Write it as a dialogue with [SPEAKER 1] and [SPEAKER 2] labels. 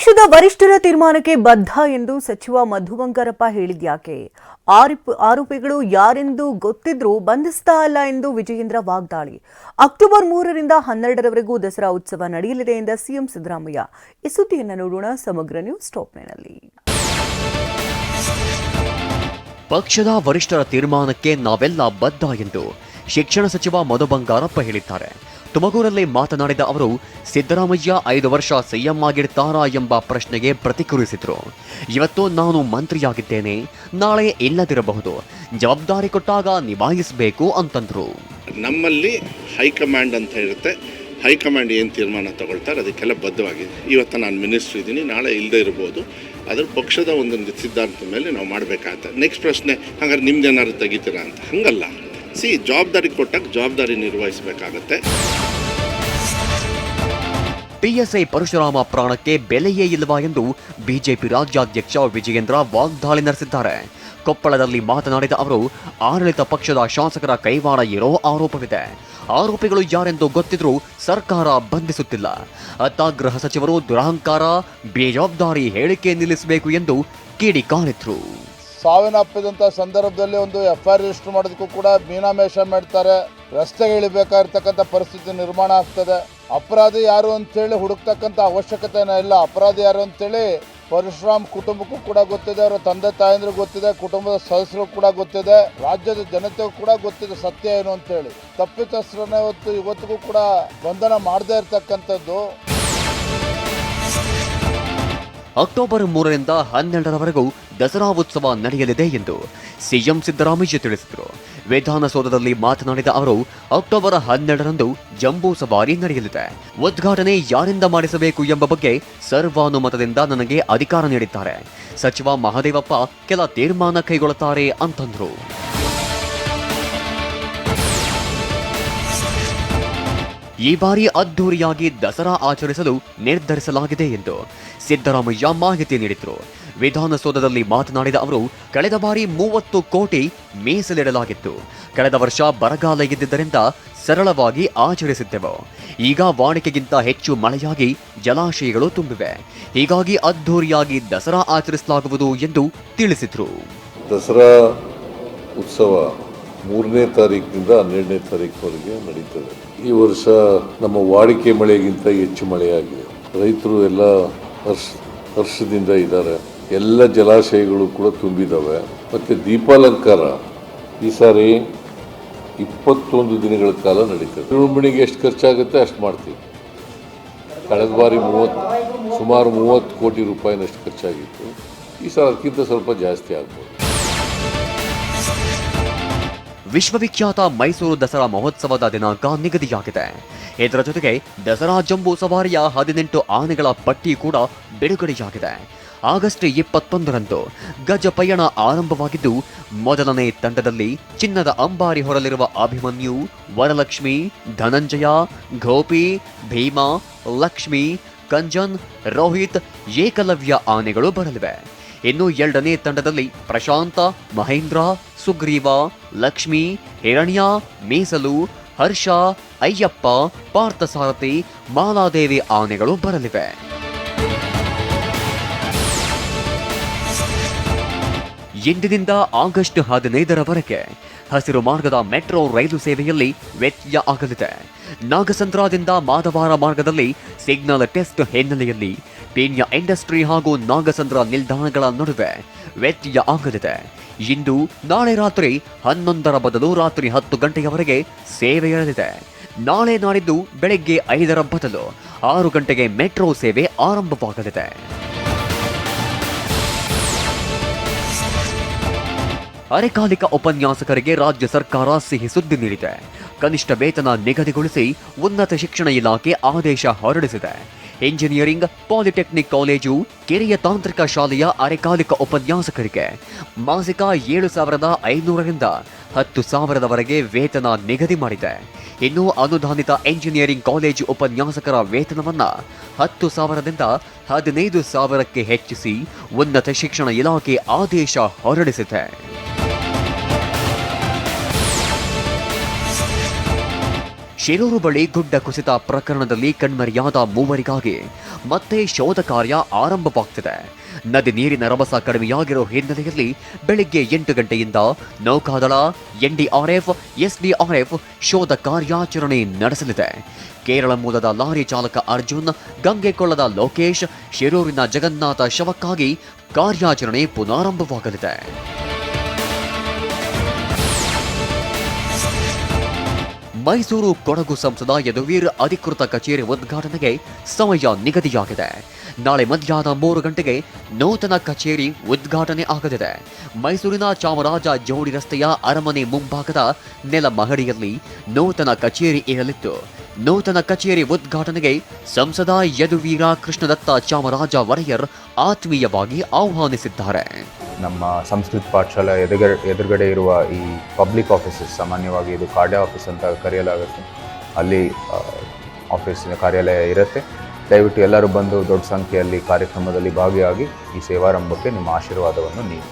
[SPEAKER 1] ಪಕ್ಷದ ವರಿಷ್ಠರ ತೀರ್ಮಾನಕ್ಕೆ ಬದ್ಧ ಎಂದು ಸಚಿವ ಮಧು ಬಂಗಾರಪ್ಪ ಹೇಳಿದ್ಯಾಕೆ? ಆರೋಪ- ಆರೋಪಿಗಳು ಯಾರೆಂದು ಗೊತ್ತಿದ್ರೂ ಬಂಧಿಸ್ತಾ ಅಲ್ಲ ಎಂದು ವಿಜಯೇಂದ್ರ ವಾಗ್ದಾಳಿ. ಅಕ್ಟೋಬರ್ ಮೂರರಿಂದ ಹನ್ನೆರಡರವರೆಗೂ ದಸರಾ ಉತ್ಸವ ನಡೆಯಲಿದೆ ಎಂದ ಸಿಎಂ ಸಿದ್ದರಾಮಯ್ಯ. ಈ ಸುದ್ದಿಯನ್ನು ನೋಡೋಣ ಸಮಗ್ರ ನ್ಯೂಸ್ ಟಾಪ್ನಲ್ಲಿ
[SPEAKER 2] ಪಕ್ಷದ ವರಿಷ್ಠರ ತೀರ್ಮಾನಕ್ಕೆ ನಾವೆಲ್ಲ ಬದ್ಧ ಎಂದು ಶಿಕ್ಷಣ ಸಚಿವ ಮಧು ಬಂಗಾರಪ್ಪ ಹೇಳಿದ್ದಾರೆ. ತುಮಕೂರಲ್ಲಿ ಮಾತನಾಡಿದ ಅವರು, ಸಿದ್ದರಾಮಯ್ಯ ಐದು ವರ್ಷ ಸಿಎಂ ಆಗಿರ್ತಾರಾ ಎಂಬ ಪ್ರಶ್ನೆಗೆ ಪ್ರತಿಕ್ರಿಯಿಸಿದರು. ಇವತ್ತು ನಾನು ಮಂತ್ರಿಯಾಗಿದ್ದೇನೆ, ನಾಳೆ ಇಲ್ಲದಿರಬಹುದು, ಜವಾಬ್ದಾರಿ ಕೊಟ್ಟಾಗ ನಿಭಾಯಿಸಬೇಕು ಅಂತಂದ್ರು.
[SPEAKER 3] ನಮ್ಮಲ್ಲಿ ಹೈಕಮಾಂಡ್ ಅಂತ ಇರುತ್ತೆ. ಹೈಕಮಾಂಡ್ ಏನು ತೀರ್ಮಾನ ತಗೊಳ್ತಾರೆ, ಅದಕ್ಕೆಲ್ಲ ಬದ್ಧವಾಗಿದೆ ಇವತ್ತು ನಾನು ಮಿನಿಸ್ಟ್ರ್ ಇದ್ದೀನಿ, ನಾಳೆ ಇಲ್ಲದೆ ಇರ್ಬೋದು ಅದ್ರ ಪಕ್ಷದ ಒಂದೊಂದು ಸಿದ್ಧಾಂತದ ಮೇಲೆ ನಾವು ಮಾಡಬೇಕಾಗತ್ತೆ. ನೆಕ್ಸ್ಟ್ ಪ್ರಶ್ನೆ ಹಾಗಾದ್ರೆ ನಿಮ್ದು ಏನಾದ್ರು ತೆಗಿತೀರಾ ಅಂತ. ಹಂಗಲ್ಲ. ಸಿ ಜವಾಬ್ದಾರಿ ಕೊಟ್ಟಾಗ ಜವಾಬ್ದಾರಿ ನಿರ್ವಹಿಸಬೇಕಾಗತ್ತೆ.
[SPEAKER 2] ಪಿಎಸ್ಐ ಪರಶುರಾಮ ಪ್ರಾಣಕ್ಕೆ ಬೆಲೆಯೇ ಇಲ್ಲವಾ ಎಂದು ಬಿಜೆಪಿ ರಾಜ್ಯಾಧ್ಯಕ್ಷ ವಿಜಯೇಂದ್ರ ವಾಗ್ದಾಳಿ ನಡೆಸಿದ್ದಾರೆ. ಕೊಪ್ಪಳದಲ್ಲಿ ಮಾತನಾಡಿದ ಅವರು, ಆಡಳಿತ ಪಕ್ಷದ ಶಾಸಕರ ಕೈವಾಡ ಇರೋ ಆರೋಪವಿದೆ. ಆರೋಪಿಗಳು ಯಾರೆಂದು ಗೊತ್ತಿದ್ರೂ ಸರ್ಕಾರ ಬಂಧಿಸುತ್ತಿಲ್ಲ. ಅತ್ತ ಗೃಹ ಸಚಿವರು ದುರಹಂಕಾರ, ಬೇಜವಾಬ್ದಾರಿ ಹೇಳಿಕೆ ನಿಲ್ಲಿಸಬೇಕು ಎಂದು ಕಿಡಿಕಾರಿದ್ರು.
[SPEAKER 4] ಸಾವಿನಪ್ಪಿದಂಥ ಸಂದರ್ಭದಲ್ಲಿ ಒಂದು ಎಫ್ ಐ ಆರ್ ರಿಜಿಸ್ಟರ್ ಮಾಡೋದಕ್ಕೂ ಕೂಡ ಮೀನಾಮೇಷ ಮಾಡ್ತಾರೆ. ರಸ್ತೆಗೆ ಇಳಿಬೇಕಾಗಿರ್ತಕ್ಕಂಥ ಪರಿಸ್ಥಿತಿ ನಿರ್ಮಾಣ ಆಗ್ತದೆ. ಅಪರಾಧಿ ಯಾರು ಅಂತೇಳಿ ಹುಡುಕ್ತಕ್ಕಂಥ ಅವಶ್ಯಕತೆನೇ ಇಲ್ಲ. ಅಪರಾಧಿ ಯಾರು ಅಂತೇಳಿ ಪರಶುರಾಮ್ ಕುಟುಂಬಕ್ಕೂ ಕೂಡ ಗೊತ್ತಿದೆ, ಅವರ ತಂದೆ ತಾಯಂದ್ರಿಗೂ ಗೊತ್ತಿದೆ, ಕುಟುಂಬದ ಸದಸ್ಯರು ಕೂಡ ಗೊತ್ತಿದೆ, ರಾಜ್ಯದ ಜನತೆಗೂ ಕೂಡ ಗೊತ್ತಿದೆ ಸತ್ಯ ಏನು ಅಂತೇಳಿ. ತಪ್ಪಿತಸ್ಥರನ್ನ ಇವತ್ತು ಇವತ್ತಿಗೂ ಕೂಡ ಬಂಧನ ಮಾಡದೇ ಇರ್ತಕ್ಕಂಥದ್ದು.
[SPEAKER 2] ಅಕ್ಟೋಬರ್ ಮೂರರಿಂದ ಹನ್ನೆರಡರವರೆಗೂ ದಸರಾ ಉತ್ಸವ ನಡೆಯಲಿದೆ ಎಂದು ಸಿಎಂ ಸಿದ್ದರಾಮಯ್ಯ ತಿಳಿಸಿದರು. ವಿಧಾನಸೌಧದಲ್ಲಿ ಮಾತನಾಡಿದ ಅವರು, ಅಕ್ಟೋಬರ್ ಹನ್ನೆರಡರಂದು ಜಂಬೂ ಸವಾರಿ ನಡೆಯಲಿದೆ. ಉದ್ಘಾಟನೆ ಯಾರಿಂದ ಮಾಡಿಸಬೇಕು ಎಂಬ ಬಗ್ಗೆ ಸರ್ವಾನುಮತದಿಂದ ನನಗೆ ಅಧಿಕಾರ ನೀಡಿದ್ದಾರೆ. ಸಚಿವ ಮಹದೇವಪ್ಪ ಕೆಲ ತೀರ್ಮಾನ ಕೈಗೊಳ್ಳುತ್ತಾರೆ ಅಂತಂದ್ರು. ಈ ಬಾರಿ ಅದ್ದೂರಿಯಾಗಿ ದಸರಾ ಆಚರಿಸಲು ನಿರ್ಧರಿಸಲಾಗಿದೆ ಎಂದು ಸಿದ್ದರಾಮಯ್ಯ ಮಾಹಿತಿ ನೀಡಿದರು. ವಿಧಾನಸೌಧದಲ್ಲಿ ಮಾತನಾಡಿದ ಅವರು, ಕಳೆದ ಬಾರಿ ಮೂವತ್ತು ಕೋಟಿ ಮೀಸಲಿಡಲಾಗಿತ್ತು. ಕಳೆದ ವರ್ಷ ಬರಗಾಲ ಇದ್ದಿದ್ದರಿಂದ ಸರಳವಾಗಿ ಆಚರಿಸಿದ್ದೆವು. ಈಗ ವಾಡಿಕೆಗಿಂತ ಹೆಚ್ಚು ಮಳೆಯಾಗಿ ಜಲಾಶಯಗಳು ತುಂಬಿವೆ. ಹೀಗಾಗಿ ಅದ್ದೂರಿಯಾಗಿ ದಸರಾ ಆಚರಿಸಲಾಗುವುದು ಎಂದು ತಿಳಿಸಿದರು.
[SPEAKER 5] ದಸರಾ ಉತ್ಸವ ಮೂರನೇ ತಾರೀಕಿನಿಂದ ಹನ್ನೆರಡನೇ ತಾರೀಕಿನವರೆಗೆ ನಡೀತದೆ. ಈ ವರ್ಷ ನಮ್ಮ ವಾಡಿಕೆ ಮಳೆಗಿಂತ ಹೆಚ್ಚು ಮಳೆಯಾಗಿದೆ. ರೈತರು ಎಲ್ಲ ಹರ್ಷ ಹರ್ಷದಿಂದ ಇದ್ದಾರೆ. ಎಲ್ಲ ಜಲಾಶಯಗಳು ಕೂಡ ತುಂಬಿದ್ದಾವೆ ಮತ್ತು ದೀಪಾಲಂಕಾರ. ಈ ಸಾರಿ ಇಪ್ಪತ್ತೊಂದು ದಿನಗಳ ಕಾಲ ನಡೀತದೆ. ತಿರುಮಣಿಗೆ ಎಷ್ಟು ಖರ್ಚಾಗುತ್ತೆ ಅಷ್ಟು ಮಾಡ್ತೀವಿ. ಕಳೆದ ಬಾರಿ ಮೂವತ್ತು, ಸುಮಾರು ಮೂವತ್ತು ಕೋಟಿ ರೂಪಾಯಿನಷ್ಟು ಖರ್ಚಾಗಿತ್ತು. ಈ ಸಲ ಅದಕ್ಕಿಂತ ಸ್ವಲ್ಪ ಜಾಸ್ತಿ ಆಗ್ಬೋದು.
[SPEAKER 2] ವಿಶ್ವವಿಖ್ಯಾತ ಮೈಸೂರು ದಸರಾ ಮಹೋತ್ಸವದ ದಿನಾಂಕ ನಿಗದಿಯಾಗಿದೆ. ಇದರ ಜೊತೆಗೆ ದಸರಾ ಜಂಬೂ ಸವಾರಿಯ ಹದಿನೆಂಟು ಆನೆಗಳ ಪಟ್ಟಿ ಕೂಡ ಬಿಡುಗಡೆಯಾಗಿದೆ. ಆಗಸ್ಟ್ ಇಪ್ಪತ್ತೊಂದರಂದು ಗಜ ಪಯಣ ಆರಂಭವಾಗಿದ್ದು, ಮೊದಲನೇ ತಂಡದಲ್ಲಿ ಚಿನ್ನದ ಅಂಬಾರಿ ಹೊರಲಿರುವ ಅಭಿಮನ್ಯು, ವರಲಕ್ಷ್ಮಿ, ಧನಂಜಯ, ಗೋಪಿ, ಭೀಮಾ, ಲಕ್ಷ್ಮಿ, ಕಂಜನ್, ರೋಹಿತ್ ಏಕಲವ್ಯ ಆನೆಗಳು ಬರಲಿವೆ. ಇನ್ನು ಎರಡನೇ ತಂಡದಲ್ಲಿ ಪ್ರಶಾಂತ, ಮಹೇಂದ್ರ, ಸುಗ್ರೀವ, ಲಕ್ಷ್ಮಿ, ಹಿರಣ್ಯ, ಮೀಸಲು, ಹರ್ಷ, ಅಯ್ಯಪ್ಪ, ಪಾರ್ಥಸಾರಥಿ, ಮಾಲಾದೇವಿ ಆನೆಗಳು ಬರಲಿವೆ. ಇಂದಿನಿಂದ ಆಗಸ್ಟ್ ಹದಿನೈದರವರೆಗೆ ಹಸಿರು ಮಾರ್ಗದ ಮೆಟ್ರೋ ರೈಲು ಸೇವೆಯಲ್ಲಿ ವ್ಯತ್ಯಯ ಆಗಲಿದೆ. ನಾಗಸಂದ್ರದಿಂದ ಮಾದವಾರ ಮಾರ್ಗದಲ್ಲಿ ಸಿಗ್ನಲ್ ಟೆಸ್ಟ್ ಹಿನ್ನೆಲೆಯಲ್ಲಿ ಪೀಣ್ಯ ಇಂಡಸ್ಟ್ರಿ ಹಾಗೂ ನಾಗಸಂದ್ರ ನಿಲ್ದಾಣಗಳ ನಡುವೆ ವ್ಯತ್ಯಯ ಆಗಲಿದೆ. ಇಂದು ನಾಳೆ ರಾತ್ರಿ ಹನ್ನೊಂದರ ಬದಲು ರಾತ್ರಿ ಹತ್ತು ಗಂಟೆಯವರೆಗೆ ಸೇವೆ ಇರಲಿದೆ. ನಾಳೆ ನಾಡಿದ್ದು ಬೆಳಗ್ಗೆ ಐದರ ಬದಲು ಆರು ಗಂಟೆಗೆ ಮೆಟ್ರೋ ಸೇವೆ ಆರಂಭವಾಗಲಿದೆ. ಅರೆಕಾಲಿಕ ಉಪನ್ಯಾಸಕರಿಗೆ ರಾಜ್ಯ ಸರ್ಕಾರ ಸಿಹಿ ಸುದ್ದಿ ನೀಡಿದೆ. ಕನಿಷ್ಠ ವೇತನ ನಿಗದಿಗೊಳಿಸಿ ಉನ್ನತ ಶಿಕ್ಷಣ ಇಲಾಖೆ ಆದೇಶ ಹೊರಡಿಸಿದೆ. ಇಂಜಿನಿಯರಿಂಗ್ ಪಾಲಿಟೆಕ್ನಿಕ್ ಕಾಲೇಜು, ಕಿರಿಯ ತಾಂತ್ರಿಕ ಶಾಲೆಯ ಅರೆಕಾಲಿಕ ಉಪನ್ಯಾಸಕರಿಗೆ ಮಾಸಿಕ ಏಳು ಸಾವಿರದ ಐನೂರರಿಂದ ಹತ್ತು ಸಾವಿರದವರೆಗೆ ವೇತನ ನಿಗದಿ ಮಾಡಿದೆ. ಇನ್ನು ಅನುದಾನಿತ ಎಂಜಿನಿಯರಿಂಗ್ ಕಾಲೇಜು ಉಪನ್ಯಾಸಕರ ವೇತನವನ್ನು ಹತ್ತು ಸಾವಿರದಿಂದ ಹದಿನೈದು ಸಾವಿರಕ್ಕೆ ಹೆಚ್ಚಿಸಿ ಉನ್ನತ ಶಿಕ್ಷಣ ಇಲಾಖೆ ಆದೇಶ ಹೊರಡಿಸಿದೆ. ಶಿರೂರು ಬಳಿ ಗುಡ್ಡ ಕುಸಿತ ಪ್ರಕರಣದಲ್ಲಿ ಕಣ್ಮರೆಯಾದ ಮೂವರಿಗಾಗಿ ಮತ್ತೆ ಶೋಧ ಕಾರ್ಯ ಆರಂಭವಾಗ್ತಿದೆ. ನದಿ ನೀರಿನ ರಭಸ ಕಡಿಮೆಯಾಗಿರೋ ಹಿನ್ನೆಲೆಯಲ್ಲಿ ಬೆಳಿಗ್ಗೆ ಎಂಟು ಗಂಟೆಯಿಂದ ನೌಕಾದಳ ಎನ್ಡಿಆರ್ಎಫ್ ಎಸ್ಡಿಆರ್ಎಫ್ ಶೋಧ ಕಾರ್ಯಾಚರಣೆ ನಡೆಸಲಿದೆ. ಕೇರಳ ಮೂಲದ ಲಾರಿ ಚಾಲಕ ಅರ್ಜುನ್ ಗಂಗೆಕೊಳ್ಳದ ಲೋಕೇಶ್, ಶಿರೂರಿನ ಜಗನ್ನಾಥ ಶವಕ್ಕಾಗಿ ಕಾರ್ಯಾಚರಣೆ ಪುನಾರಂಭವಾಗಲಿದೆ. ಮೈಸೂರು ಕೊಡಗು ಸಂಸದ ಯದುವೀರ್ ಅಧಿಕೃತ ಕಚೇರಿ ಉದ್ಘಾಟನೆಗೆ ಸಮಯ ನಿಗದಿಯಾಗಿದೆ. ನಾಳೆ ಮಧ್ಯಾಹ್ನ ಮೂರು ಗಂಟೆಗೆ ನೂತನ ಕಚೇರಿ ಉದ್ಘಾಟನೆ ಆಗಲಿದೆ. ಮೈಸೂರಿನ ಚಾಮರಾಜ ಜೋಡಿ ರಸ್ತೆಯ ಅರಮನೆ ಮುಂಭಾಗದ ನೆಲ ಮಹಡಿಯಲ್ಲಿ ನೂತನ ಕಚೇರಿ ಇರಲಿದ್ದು ನೂತನ ಕಚೇರಿ ಉದ್ಘಾಟನೆಗೆ ಸಂಸದ ಯದುವೀರ ಕೃಷ್ಣದತ್ತ ಚಾಮರಾಜ ಒಡೆಯರ್ ಆತ್ಮೀಯವಾಗಿ ಆಹ್ವಾನಿಸಿದ್ದಾರೆ.
[SPEAKER 6] ನಮ್ಮ ಸಂಸ್ಕೃತ ಪಾಠಶಾಲೆ ಎದುರುಗಡೆ ಎದುರುಗಡೆ ಇರುವ ಈ ಪಬ್ಲಿಕ್ ಆಫೀಸಸ್ ಸಾಮಾನ್ಯವಾಗಿ ಇದು ಕಾರ್ಡ್ ಆಫೀಸ್ ಅಂತ ಕರೆಯಲಾಗುತ್ತೆ. ಅಲ್ಲಿ ಆಫೀಸಿನ ಕಾರ್ಯಾಲಯ ಇರುತ್ತೆ. ದಯವಿಟ್ಟು ಎಲ್ಲರೂ ಬಂದು ದೊಡ್ಡ ಸಂಖ್ಯೆಯಲ್ಲಿ ಕಾರ್ಯಕ್ರಮದಲ್ಲಿ ಭಾಗಿಯಾಗಿ ಈ ಸೇವಾರಂಭಕ್ಕೆ ನಿಮ್ಮ ಆಶೀರ್ವಾದವನ್ನು ನೀಡಿ.